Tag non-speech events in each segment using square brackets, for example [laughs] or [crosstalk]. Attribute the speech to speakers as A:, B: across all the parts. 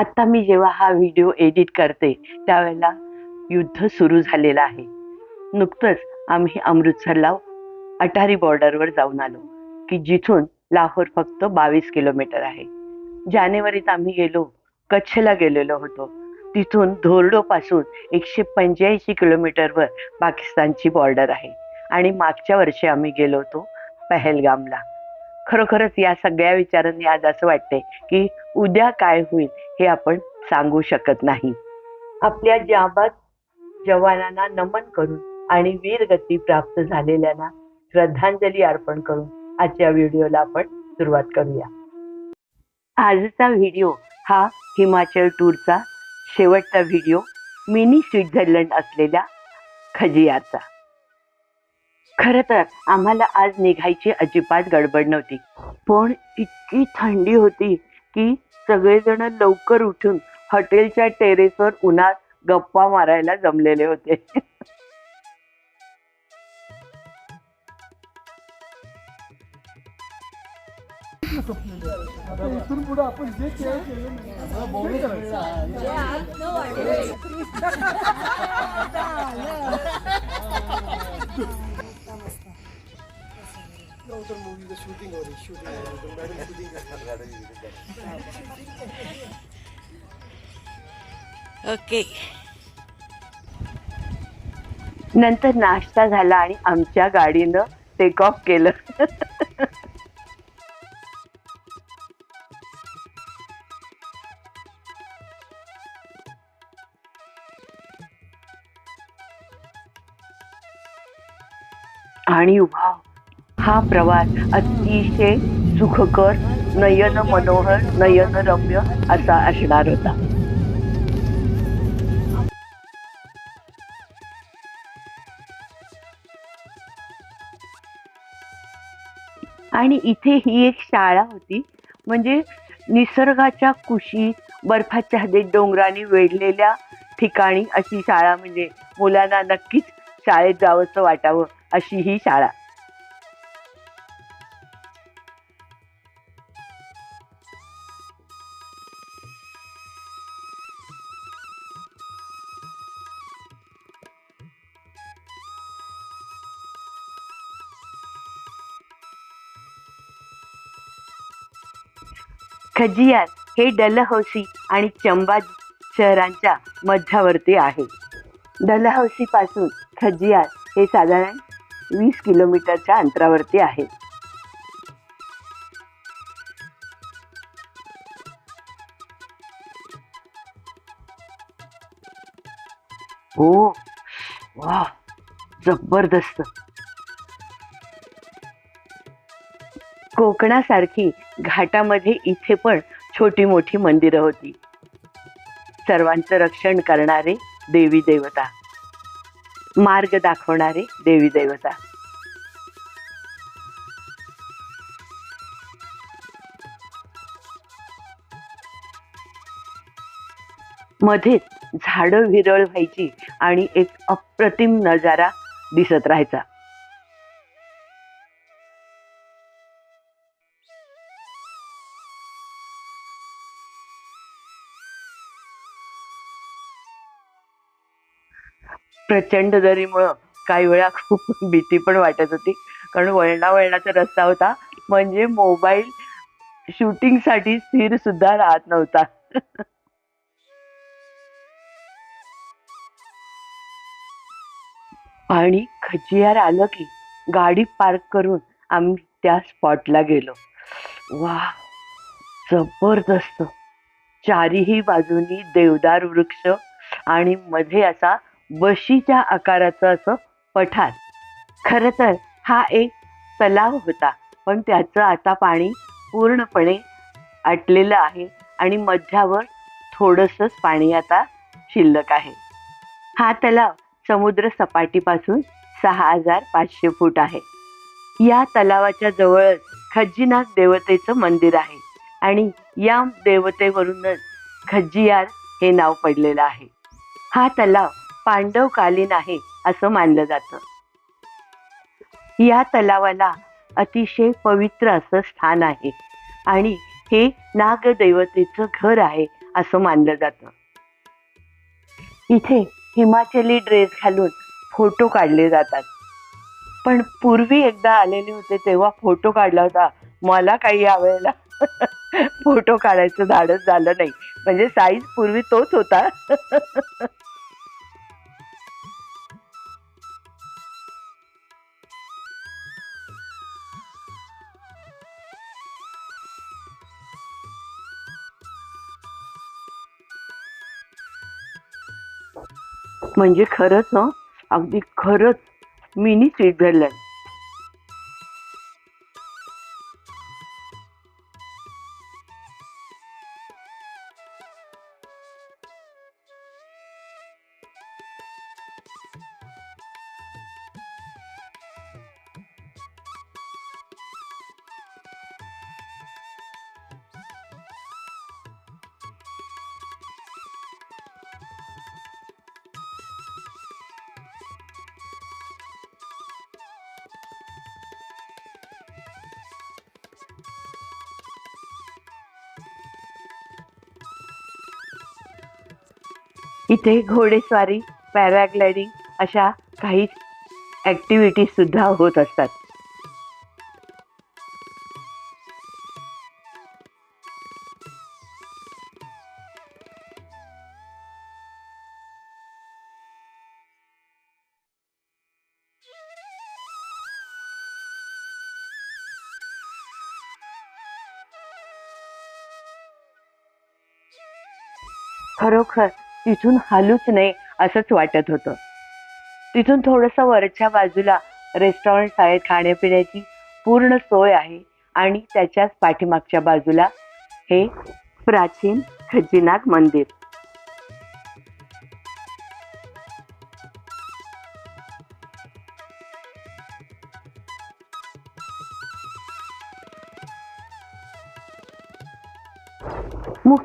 A: आत्ता मी जेव्हा हा व्हिडिओ एडिट करते त्यावेळेला युद्ध सुरू झालेलं आहे. नुकतंच आम्ही अमृतसरला अटारी बॉर्डरवर जाऊन आलो की जिथून लाहोर फक्त बावीस किलोमीटर आहे. जानेवारीत आम्ही गेलो कच्छला गेलेलो होतो. तिथून धोरडोपासून एकशे पंच्याऐंशी किलोमीटरवर पाकिस्तानची बॉर्डर आहे. आणि मागच्या वर्षी आम्ही गेलो होतो पहलगामला. खरोखरच या सगळ्या विचारांनी आज असं वाटतंय की उद्या काय होईल हे आपण सांगू शकत नाही. आपल्या जाबात जवानांना नमन करून आणि वीरगती प्राप्त झालेल्यांना श्रद्धांजली अर्पण करून आजच्या व्हिडिओला आपण सुरुवात करूया. आजचा व्हिडिओ हा हिमाचल टूरचा शेवटचा व्हिडिओ मिनी स्वित्झर्लंड असलेल्या खजियाचा. खरं तर आम्हाला आज निघायची अजिबात गडबड नव्हती पण इतकी थंडी होती की सगळेजण लवकर उठून हॉटेलच्या टेरेसवर उन्हात गप्पा मारायला जमलेले होते
B: आपण जे करायचं. उधर मूवी की शूटिंग हो रही शूटिंग हो रही तो मैडम शूटिंग
A: ओके नंतर नाश्ता झाला आणि आमच्या गाडीनं टेक ऑफ केलं. आणि वाव. हा प्रवास अतिशय सुखकर नयन मनोहर नयन रम्य असा असणार होता. आणि इथे ही एक शाळा होती. म्हणजे निसर्गाच्या कुशीत बर्फाच्या हदेत डोंगराने वेढलेल्या ठिकाणी अशी शाळा म्हणजे मुलांना नक्कीच शाळेत जावंसं वाटावं अशी ही शाळा. खजियार हे डलहौसी आणि चंबा शहरांच्या मध्यावरती आहे. डलहौसी पासून खजियार हे साधारण वीस किलोमीटरच्या अंतरावरती आहे. हो वा जबरदस्त. कोकणासारखी घाटामध्ये इथे पण छोटी मोठी मंदिरं होती. सर्वांचं रक्षण करणारे देवी देवता. मार्ग दाखवणारे देवी देवता. मध्येच झाडं विरळ व्हायची आणि एक अप्रतिम नजारा दिसत राहायचा. प्रचंड दरीमुळं काही वेळा खूप भीती पण वाटत होती. कारण वळणा वळणाचा रस्ता होता. म्हणजे मोबाईल शूटिंगसाठी स्थिर सुद्धा राहत नव्हता. [laughs] आणि खजियार आलं की गाडी पार्क करून आम्ही त्या स्पॉटला गेलो. वा जबरदस्त. चारीही बाजूनी देवदार वृक्ष आणि मध्ये असा बशीच्या आकाराचं असं पठार. खरं तर हा एक तलाव होता पण त्याचं आता पाणी पूर्णपणे आटलेलं आहे आणि मध्यावर थोडंसंच पाणी आता शिल्लक आहे. हा तलाव समुद्र सपाटीपासून सहा हजार पाचशे फूट आहे. या तलावाच्या जवळच खज्जीनाथ देवतेचं मंदिर आहे आणि या देवतेवरूनच खज्जियार हे नाव पडलेलं आहे. हा तलाव पांडवकालीन आहे असं मानलं जातं. या तलावाला अतिशय पवित्र असं स्थान आहे आणि हे नागदैवतेचं घर आहे असं मानलं जातं. इथे हिमाचली ड्रेस घालून फोटो काढले जातात. पण पूर्वी एकदा आलेले होते तेव्हा फोटो काढला होता. मला काही यावेळेला [laughs] फोटो काढायचं धाडस झालं नाही. म्हणजे साईज पूर्वी तोच होता. [laughs] म्हणजे खरंच हं? अगदी खरंच मिनी स्वित्झर्लंड इथे घोडेस्वारी पॅराग्लायडिंग अशा काही ॲक्टिव्हिटीज सुद्धा होत असतात. खरोखर तिथून हालूच नाही असंच वाटत होतं. तिथून थोडंसं वरच्या बाजूला रेस्टॉरंट आहे खाण्यापिण्याची पूर्ण सोय आहे आणि त्याच्याच पाठीमागच्या बाजूला हे प्राचीन खजिनाग मंदिर.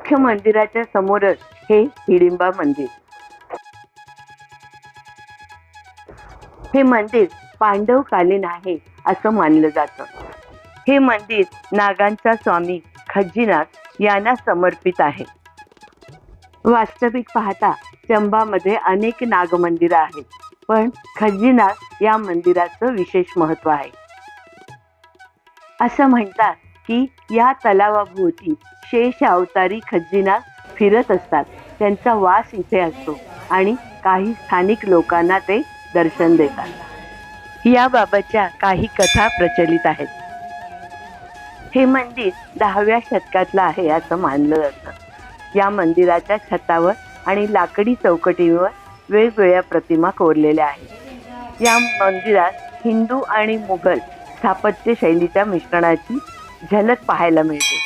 A: मुख्य मंदिराच्या समोरच हे हिडिंबा मंदिर. हे मंदिर पांडवकालीन आहे असं मानलं जातं. हे मंदिर नागांचा स्वामी खज्जीनाथ यांना समर्पित आहे. वास्तविक पाहता चंबामध्ये अनेक नागमंदिरं आहेत पण खज्जीनाथ या मंदिराचं विशेष महत्त्व आहे. असं म्हणतात की या तलावाभोवती शेष अवतारी खज्जीनाथ फिरत असतात. त्यांचा वास इथे असतो आणि काही स्थानिक लोकांना ते दर्शन देतात. याबाबतच्या काही कथा प्रचलित आहेत. हे मंदिर दहाव्या शतकातलं आहे असं मानलं जातं. या मंदिराच्या छतावर आणि लाकडी चौकटीवर वेगवेगळ्या प्रतिमा कोरलेल्या आहेत. या मंदिरात हिंदू आणि मुघल स्थापत्य शैलीच्या मिश्रणाची झलक पाहायला मिळते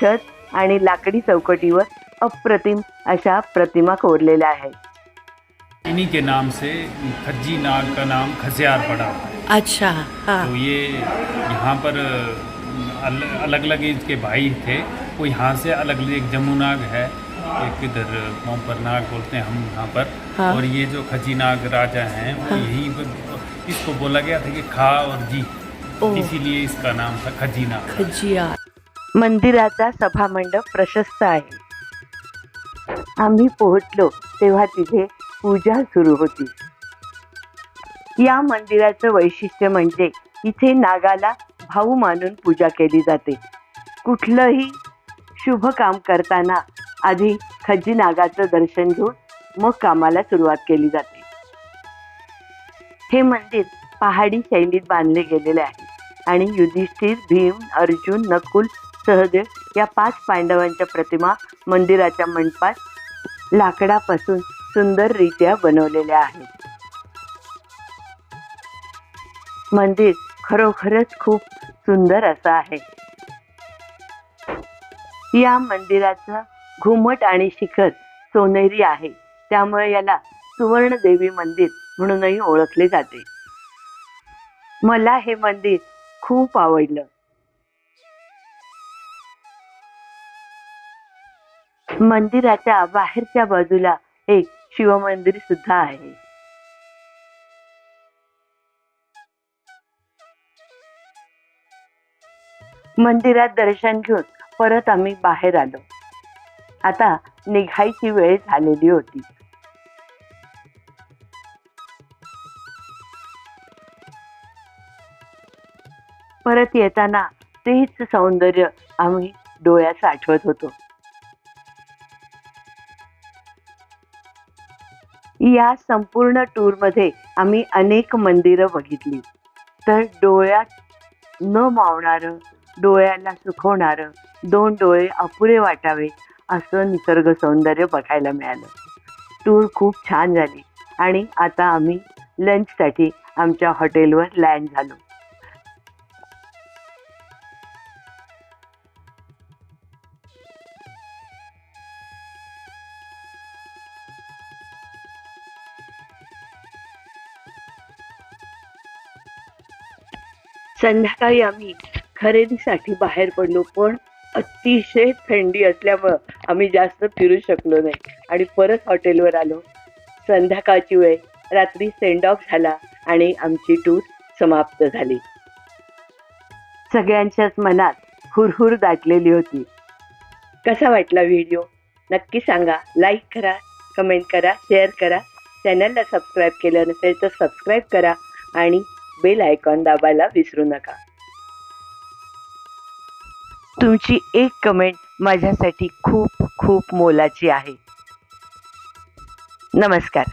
A: छत आणि लाकडी चौकटीवर अप्रतिम अशा प्रतिमा कोरलेल्या आहेत
C: इन्हीं के नाम से खज्जी नाग का नाम खसियार पड़ा
A: अच्छा हाँ
C: तो ये यहाँ पर अलग अलग इसके भाई थे वो यहाँ से अलग अलग एक जमुनाग है एक इधर मोपर नाग बोलते हैं हम यहाँ पर
A: हाँ।
C: और ये जो खजी नाग राजा हैं वो
A: हाँ।
C: यहीं पर इसको बोला गया था कि खा और जी। इसीलिए इसका नाम था खजी नाग
A: खजिया. मंदिराचा सभामंडप प्रशस्त आहे. आम्ही पोहोचलो तेव्हा तिथे पूजा सुरू होती. या मंदिराचं वैशिष्ट्य म्हणजे इथे नागाला भाऊ मानून पूजा केली जाते. कुठलंही शुभ काम करताना आधी खज्जी नागाचं दर्शन घेऊन मग कामाला सुरुवात केली जाते. हे मंदिर पहाडी शैलीत बांधले गेलेले आहे. आणि युधिष्ठिर भीम अर्जुन नकुल सहदेव या पाच पांडवांच्या प्रतिमा मंदिराच्या मंडपात लाकडापासून सुंदररित्या बनवलेल्या आहेत. मंदिर खरोखरच खूप सुंदर असं आहे. या मंदिराचं घुमट आणि शिखर सोनेरी आहे. त्यामुळे याला सुवर्ण देवी मंदिर म्हणूनही ओळखले जाते. मला हे मंदिर खूप आवडलं. मंदिराच्या बाहेरच्या बाजूला एक शिवमंदिर सुद्धा आहे. मंदिरात दर्शन घेऊन परत आम्ही बाहेर आलो. आता निघायची वेळ झालेली होती. परत येताना तेच सौंदर्य आम्ही डोळ्यात आठवत होतो. या संपूर्ण टूरमध्ये आम्ही अनेक मंदिरं बघितली. तर डोळ्यात न मावणारं डोळ्याला सुखवणारं दोन डोळे अपुरे वाटावे असं निसर्ग सौंदर्य बघायला मिळालं. टूर खूप छान झाली आणि आता आम्ही लंचसाठी आमच्या हॉटेलवर लँड झालो. संध्याकाळी आम्ही खरेदीसाठी बाहेर पडलो पण अतिशय थंडी असल्यामुळं आम्ही जास्त फिरू शकलो नाही. आणि परत हॉटेलवर आलो. संध्याकाळची वेळ रात्री सेंड ऑफ झाला आणि आमची टूर समाप्त झाली. सगळ्यांच्याच मनात हुरहुर दाटलेली होती. कसा वाटला व्हिडिओ? नक्की सांगा. लाईक करा कमेंट करा शेअर करा. चॅनलला सबस्क्राईब केलं नसेल तर सबस्क्राईब करा आणि बेल आयकॉन दाबायला विसरू नका. तुमची एक कमेंट माझ्यासाठी खूप खूप मोलाची आहे. नमस्कार.